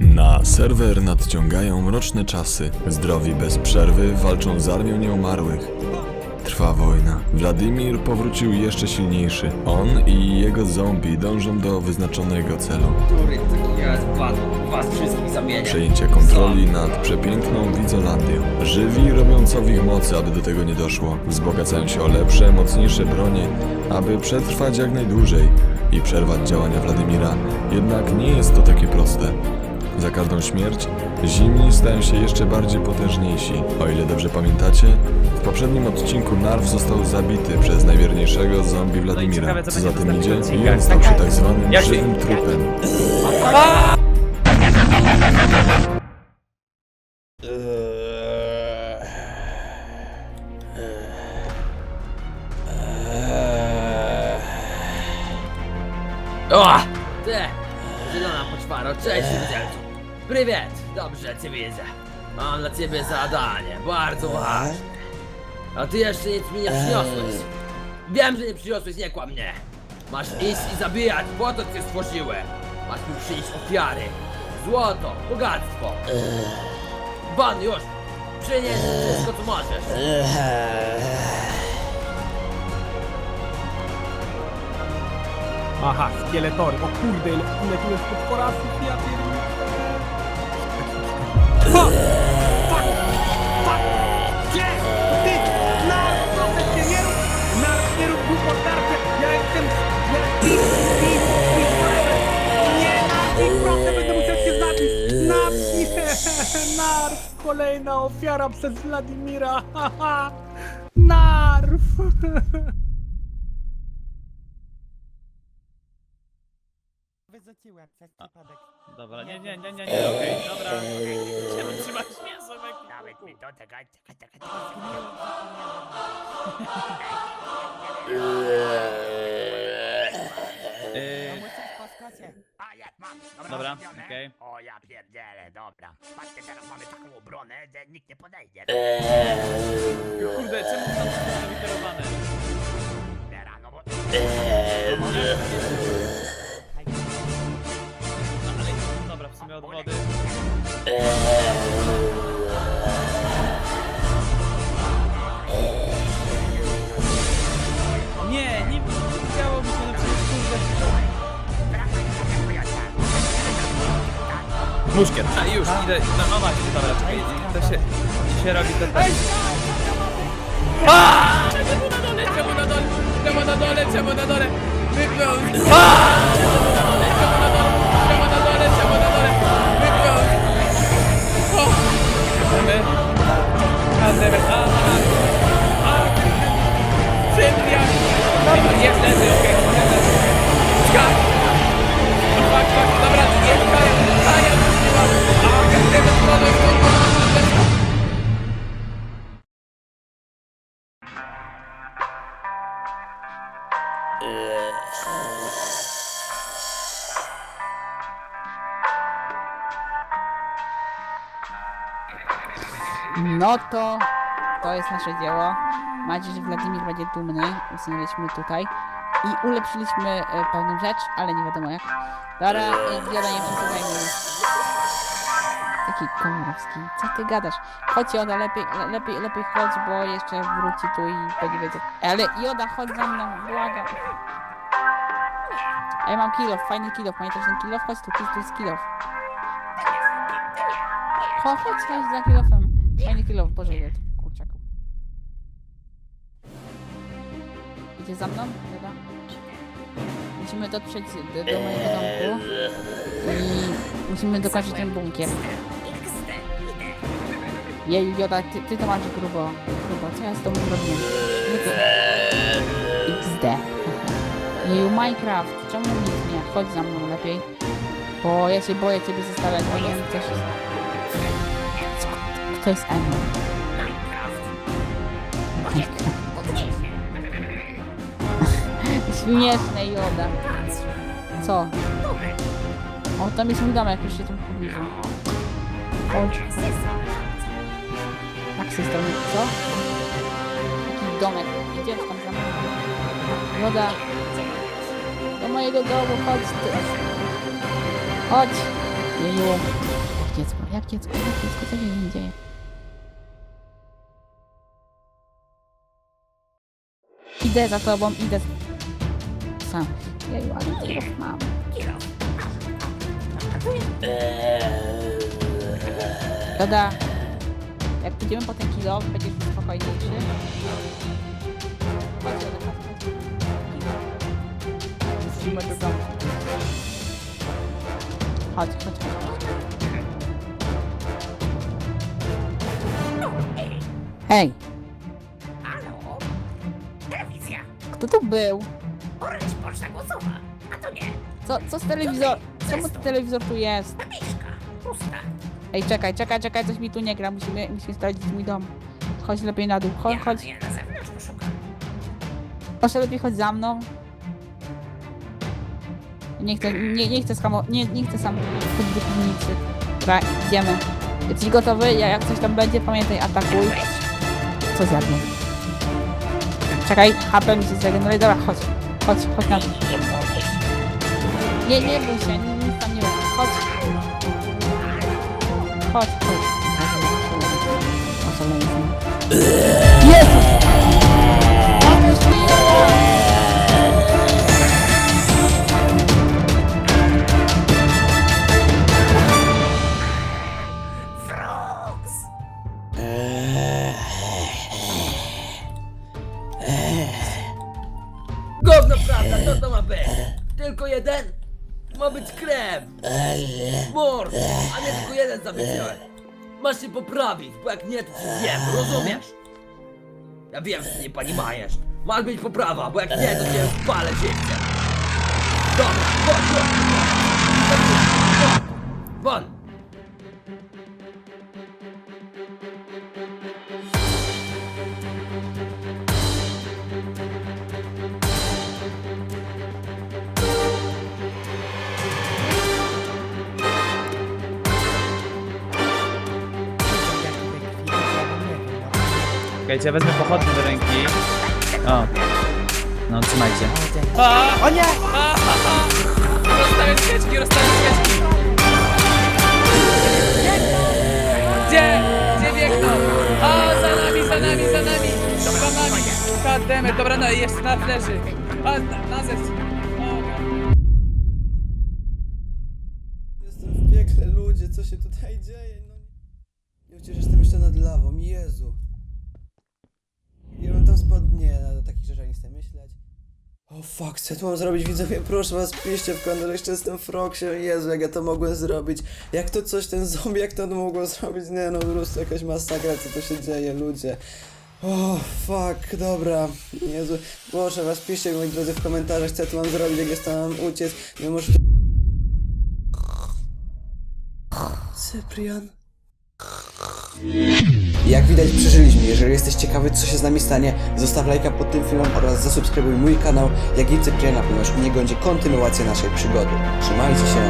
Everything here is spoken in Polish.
Na serwer nadciągają mroczne czasy. Zdrowi bez przerwy walczą z armią nieumarłych. Trwa wojna. Wladimir powrócił jeszcze silniejszy. On i jego zombie dążą do wyznaczonego celu. Który was wszystkich zamienia? Przejęcia kontroli nad przepiękną Widzolandią. Żywi robią co w ich mocy, aby do tego nie doszło. Wzbogacają się o lepsze, mocniejsze bronie, aby przetrwać jak najdłużej i przerwać działania Wladimira. Jednak nie jest to takie proste. Za każdą śmierć zimni stają się jeszcze bardziej potężniejsi. O ile dobrze pamiętacie, w poprzednim odcinku Narw został zabity przez najwierniejszego zombie Wladimira. ciekawe, co za tym idzie? następnych I on odcinkach. stał się tak zwanym Ja się- żywym trupem. Ty! Zielona poczwaro, cześć widelcu. Prywiet! Dobrze cię widzę. Mam dla ciebie zadanie, bardzo ważne. A ty jeszcze nic mi nie przyniosłeś. Wiem, że nie przyniosłeś, nie kłam mnie. Masz iść i zabijać, po to cię stworzyłem. Masz mi przynieść ofiary. Złoto, bogactwo. Ban już! Przynieś wszystko co możesz. Aha, szkieletory. O kurde, ile, ile tu jest potworasów, ja pierdolę. Ha! Fuck! Fuck! Gdzie? To ty! Nar, proszę cię, kolejna ofiara przez Wladimira! Haha! Narw! Wyrzuciłem przez przypadek. Dobra, nie, nie, nie, nie, nie, okej, dobra. Chciałem trzymać mięso we Nawet mi to czekaj, czekaj, czekaj, Yy, Musisz po skosie. A ja mam. Dobra, zrobione. okej. O ja pierdzielę, dobra. Patrzcie, teraz mamy taką obronę, że nikt nie podejdzie. kurde, czemu tam są wykierowane? Teraz, no bo... Muszkiet. A już, idę. No macie, dobra, czekaj. To się, się robi to tak. Czemu na dole, czemu na dole, czemu na dole, czemu na dole? Wygląd. No to to jest nasze dzieło. Mam nadzieję, że Wladimir będzie dumny. Usunęliśmy tutaj i ulepszyliśmy e, pewną rzecz, ale nie wiadomo jak. Dobra, e, Joda, nie przesuwajmy już. Taki komorowski, co ty gadasz? Chodź Joda, lepiej, le, lepiej, lepiej chodź, bo jeszcze wróci tu i będzie wiedział. Ale Joda, chodź za mną, błagam. Ja mam kilof, fajny kilof, pamiętasz ten kilof? Chodź tu, tu jest kilof. Chodź, chodź, chodź za kilofem. Fajny kilof, boże ile tu kurczaków. Idzie za mną? Dobra. Musimy dotrzeć do, do mojego domku. I musimy dokończyć ten bunkier. Jej, Joda, ty, ty to masz grubo, grubo. Co ja z tobą zrobiłem? XD. Jeju, Minecraft, czemu nikt nie? Chodź za mną lepiej. Bo ja się boję ciebie zostawiać, bo nie wiem co się... Co, kto jest Emma? Minecraft. Śmieszne, Joda. Co? O, tam jest mój domek, już się tam pobliżu. Chodź. Jak się strony, co? Taki domek. Idziesz tam za mną. Joda. Do mojego domu, chodź ty. Chodź! Jeju. Jak dziecko, jak dziecko, jak dziecko, co się dzieje? Idę za tobą, idę. Sam. Jeju, ale ty już mam. Doda, jak pójdziemy po ten kilo, będziesz już spokojniejszy. Chodź, Joda, chodź, chodź. Wrócimy do domu. Chodź, chodź, chodź. Hej, tu był? Orange Poczta Głosowa. A to nie. Co, co z telewizor? Czemu telewizor tu jest? Mieszka. Pusta. Ej, czekaj, czekaj, czekaj, coś mi tu nie gra. Musimy, musimy sprawdzić mój dom. Chodź lepiej na dół, chodź, chodź. Ja na zewnątrz poszukam. Proszę lepiej chodź za mną. Nie chcę, nie, nie chcę skamo, nie, nie chcę sam do piwnicy. Dobra, idziemy. Jesteś gotowy? Ja, jak coś tam będzie, pamiętaj, atakuj. Co zjadłem? Czekaj, HP mi się zregeneruje. Dobra, chodź. Chodź, chodź na dół. Nie, nie bój się, nic tam nie ma. Chodź. Chodź, chodź. Zawiedziałem! Masz się poprawić, bo jak nie, to się zjem, rozumiesz? Ja wiem, że ty nie pani majesz. Masz być poprawa, bo jak nie, to cię spalę żywcem. Dobra, chodź! Chodź, Won! Czekajcie, ja wezmę pochodnie do ręki. O. No, trzymajcie. O nie! Rozstawiam świeczki, rozstawiam świeczki. Gdzie? Gdzie biegną? O, za nami, za nami, za nami! Za nami! It. Dobra, no i jeszcze na leży. A, na, na God. Jestem w piekle, ludzie, co się tutaj dzieje? No nie przecież jestem jeszcze nad lawą, Jezu. Ja bym tam spadł, nie, no, takich rzeczy nie chcę myśleć. O fuck, co ja tu mam zrobić, widzowie? Proszę was, piszcie w komentarzu, jeszcze jestem Frogsiem, Jezu, jak ja to mogłem zrobić? Jak to coś, ten zombie, jak to mogło zrobić? Nie no, po prostu jakaś masakra, co tu się dzieje, ludzie. O, fuck, dobra, Jezu, proszę was, piszcie, moi drodzy, w komentarzach, co ja tu mam zrobić, jak tam mam uciec, nie może... Cyprian. Jak widać przeżyliśmy, jeżeli jesteś ciekawy co się z nami stanie, zostaw lajka pod tym filmem oraz zasubskrybuj mój kanał, jak i Cypriana, ponieważ u niego będzie kontynuacja naszej przygody. Trzymajcie się,